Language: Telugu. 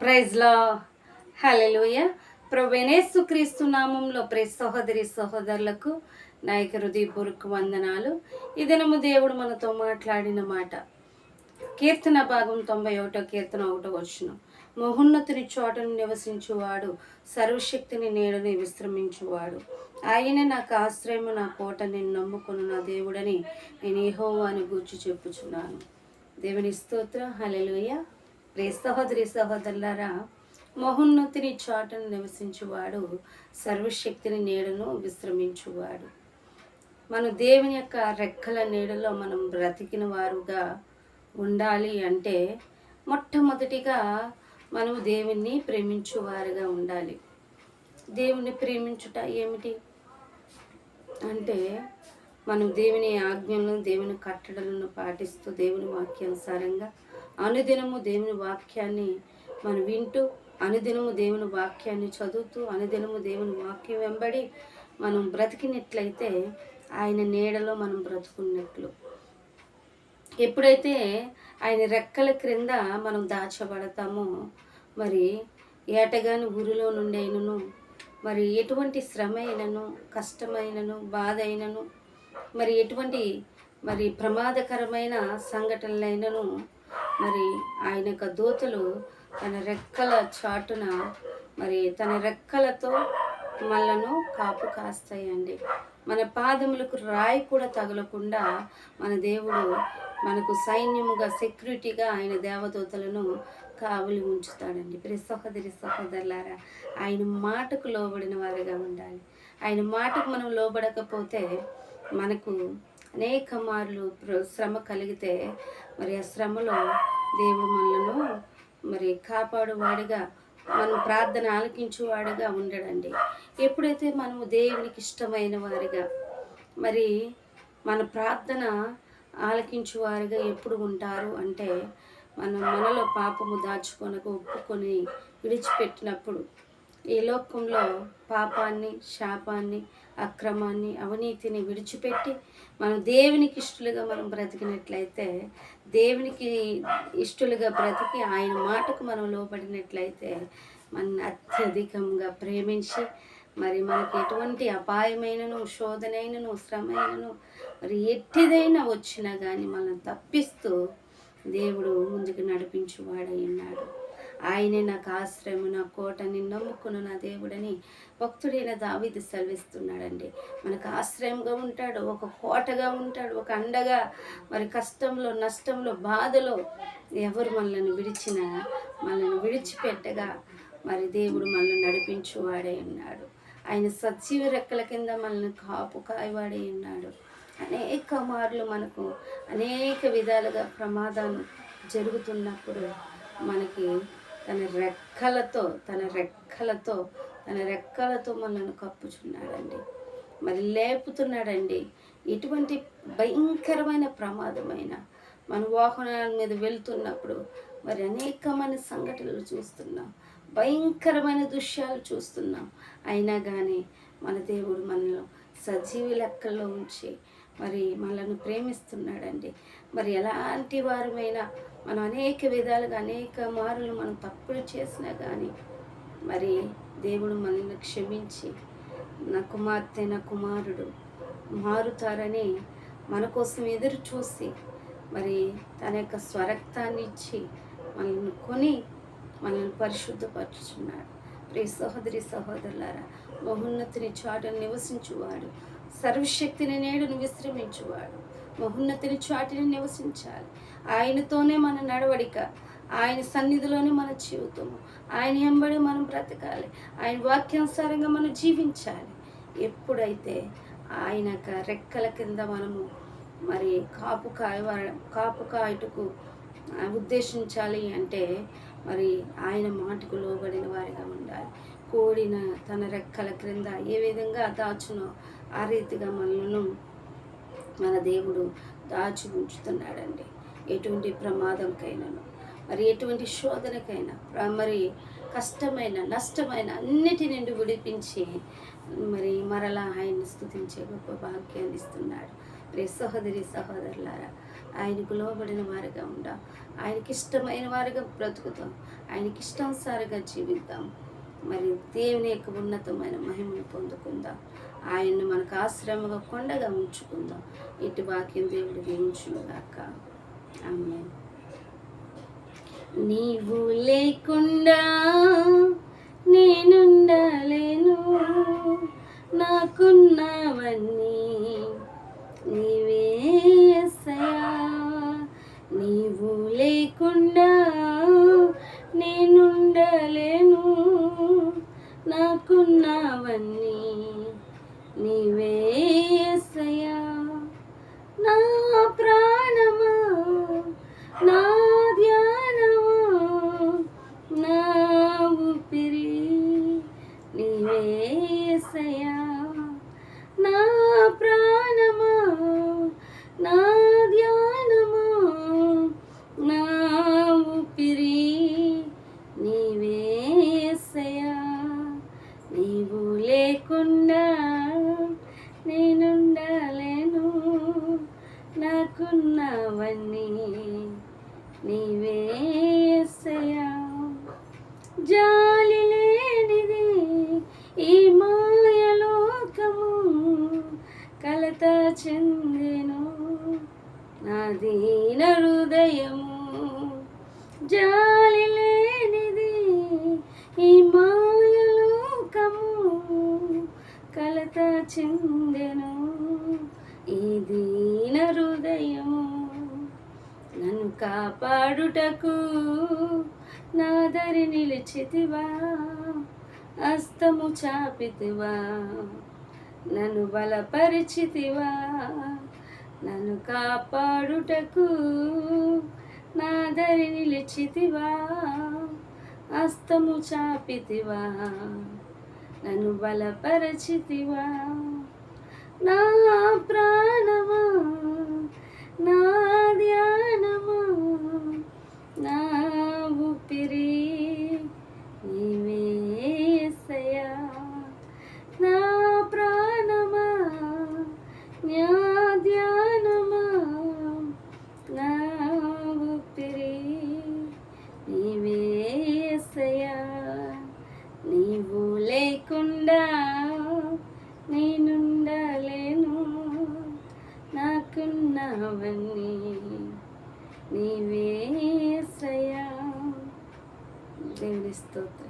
ప్రైజ్లో హలెలుయ ప్రవేణేసు క్రీస్తు నామంలో ప్రే సహోదరి సహోదరులకు నాయక హృదయపూర్వక వందనాలు. ఇదనము దేవుడు మనతో మాట్లాడిన మాట. కీర్తన భాగం తొంభై ఒకటో కీర్తన ఒకటో వచ్చును మహోన్నతుని చోటను నివసించువాడు సర్వశక్తిని నేడుని విశ్రమించువాడు. ఆయన నాకు ఆశ్రయము నా కోట నేను నమ్ముకున్న నా దేవుడని నేను అని గూర్చి చెప్పుచున్నాను. దేవుని స్తోత్ర. హలెలుయ ప్రే సహోదరి సహోదరులారా మహోన్నతిని చాటును నివసించువాడు సర్వశక్తిని నీడను విశ్రమించువాడు. మన దేవుని యొక్క రెక్కల నీడలో మనం బ్రతికిన వారుగా ఉండాలి అంటే మొట్టమొదటిగా మనం దేవుణ్ణి ప్రేమించువారుగా ఉండాలి. దేవుణ్ణి ప్రేమించుట ఏమిటి? అంటే మనం దేవుని ఆజ్ఞలను దేవుని కట్టడలను పాటిస్తూ దేవుని వాక్యానుసారంగా అనుదినము దేవుని వాక్యాన్ని మనం వింటూ అనుదినము దేవుని వాక్యాన్ని చదువుతూ అనుదినము దేవుని వాక్యం వెంబడి మనం బ్రతికినట్లయితే ఆయన నీడలో మనం బ్రతుకున్నట్లు. ఎప్పుడైతే ఆయన రెక్కల క్రింద మనం దాచబడతామో మరి ఏటగాని ఊరిలో నుండి అయినను మరి ఎటువంటి శ్రమ అయినను కష్టమైనను బాధ అయినను మరి ఎటువంటి మరి ప్రమాదకరమైన సంఘటనలైనను మరి ఆయన యొక్క దూతలు తన రెక్కల చాటున మరి తన రెక్కలతో మనలను కాపు కాస్తాయండి. మన పాదములకు రాయి కూడా తగలకుండా మన దేవుడు మనకు సైన్యముగా సెక్యూరిటీగా ఆయన దేవదూతలను కావులు ఉంచుతాడండి. ప్రతి సహోదరి సహోదరులారా ఆయన మాటకు లోబడిన వారిగా ఉండాలి. ఆయన మాటకు మనం లోబడకపోతే మనకు అనేక మార్లు శ్రమ కలిగితే మరి ఆ శ్రమలో దేవుడు మనలను మరి కాపాడువాడిగా మనం ప్రార్థన ఆలకించువాడిగా ఉండడండి. ఎప్పుడైతే మనము దేవునికి ఇష్టమైన వారిగా మరి మన ప్రార్థన ఆలకించువారిగా ఎప్పుడు ఉంటారు అంటే మనం మనలో పాపము దాచుకొనక ఒప్పుకొని విడిచిపెట్టినప్పుడు ఈ లోకంలో పాపాన్ని శాపాన్ని అక్రమాన్ని అవినీతిని విడిచిపెట్టి మనం దేవునికి ఇష్టలుగా మనం బ్రతికినట్లయితే దేవునికి ఇష్టలుగా బ్రతికి ఆయన మాటకు మనం లోపడినట్లయితే మన అత్యధికంగా ప్రేమించి మరి మనకి ఎటువంటి అపాయమైనను శోధనైనను శ్రమైనను మరి ఎట్టిదైనా వచ్చినా కానీ మనం తప్పిస్తూ దేవుడు ముందుకు నడిపించువాడై ఉన్నాడు. ఆయనే నాకు ఆశ్రయము నా కోటని నమ్ముకున్న నా దేవుడని భక్తుడైన దావీదు సెలవిస్తున్నాడండి. మనకు ఆశ్రయంగా ఉంటాడు ఒక కోటగా ఉంటాడు ఒక అండగా మరి కష్టంలో నష్టంలో బాధలో ఎవరు మనల్ని విడిచినా మనల్ని విడిచిపెట్టగా మరి దేవుడు మనల్ని నడిపించువాడే ఉన్నాడు. ఆయన సజీవ రెక్కల కింద మనల్ని కాపు కాయవాడే ఉన్నాడు. అనేక మార్లు మనకు అనేక విధాలుగా ప్రమాదాలు జరుగుతున్నప్పుడు మనకి తన రెక్కలతో తన రెక్కలతో తన రెక్కలతో మనల్ని కప్పుచున్నాడండి. మరి లేపుతున్నాడండి. ఎటువంటి భయంకరమైన ప్రమాదమైన మన వాహనాల మీద వెళ్తున్నప్పుడు మరి అనేకమైన సంఘటనలు చూస్తున్నాం. భయంకరమైన దృశ్యాలు చూస్తున్నాం. అయినా కానీ మన దేవుడు మనలో సజీవి లెక్కల్లో ఉంచి మరి మనల్ని ప్రేమిస్తున్నాడండి. మరి ఎలాంటి వారమైనా మనం అనేక విధాలుగా అనేక మారులు మనం తప్పులు చేసినా కానీ మరి దేవుడు మనల్ని క్షమించి నా కుమార్తె నా కుమారుడు మారుతారని మన కోసం ఎదురు చూసి మరి తన యొక్క స్వరక్తాన్ని ఇచ్చి మనల్ని కొని మనల్ని పరిశుద్ధపరుచున్నాడు ప్రియ సహోదరి సహోదరులారా బహున్నతిని చాటును నివసించువాడు. సర్వశక్తిని నేడును విశ్రమించువాడు. మహోన్నతిని చాటిని నివసించాలి. ఆయనతోనే మన నడవడిక. ఆయన సన్నిధిలోనే మన జీవితము. ఆయన వెంబడి మనం బ్రతకాలి. ఆయన వాక్యానుసారంగా మనం జీవించాలి. ఎప్పుడైతే ఆయన రెక్కల కింద మనము మరి కాపు కాయ కాపు కాయటకు ఉద్దేశించాలి అంటే మరి ఆయన మాటకు లోబడిన వారిగా ఉండాలి. కోడిన తన రెక్కల క్రింద ఏ విధంగా దాచునో ఆ రీతిగా మనలను మన దేవుడు దాచి ఉంచుతున్నాడండి ఎటువంటి ప్రమాదంకైనాను మరి ఎటువంటి శోధనకైనా మరి కష్టమైన నష్టమైన అన్నిటి నుండి విడిపించి మరి మరలా ఆయన్ని స్థుతించే గొప్ప భాగ్యాన్ని ఇస్తున్నాడు. ప్రే సహోదరి సహోదరులారా ఆయనకు లోబడిన వారిగా ఉండ ఆయనకి ఇష్టమైన వారిగా బ్రతుకుతాం ఆయనకి ఇష్టానుసారిగా జీవిద్దాం. మరి దేవుని యొక్క ఉన్నతమైన మహిమను పొందుకుందాం. ఆయన్ని మనకు ఆశ్రమగా కొండగా ఉంచుకుందాం. ఇటు వాక్యం దేవుడు దీవించుగాక ఆమె నీవు లేకుండా నేనుండలేను. నాకున్నావన్నీ నీవే నాకున్నవన్నీ నీవేసయా జాలి లేనిది ఈ మాయలోకము కలత చెందెను. నా దీన హృదయము జాలి లేనిది ఈ మాయలోకము కలత చెందెను. హృదయము నన్ను కాపాడుటకు నా దరి నిలిచితివా అస్తము చాపితివా నన్ను బలపరిచితివా నన్ను కాపాడుటకు నా దరి నిలిచితివా అస్తము చాపితివా నన్ను బలపరచితివా నా అవన్నీ నీవే యేసయ్యా దేవుని స్తోత్రం.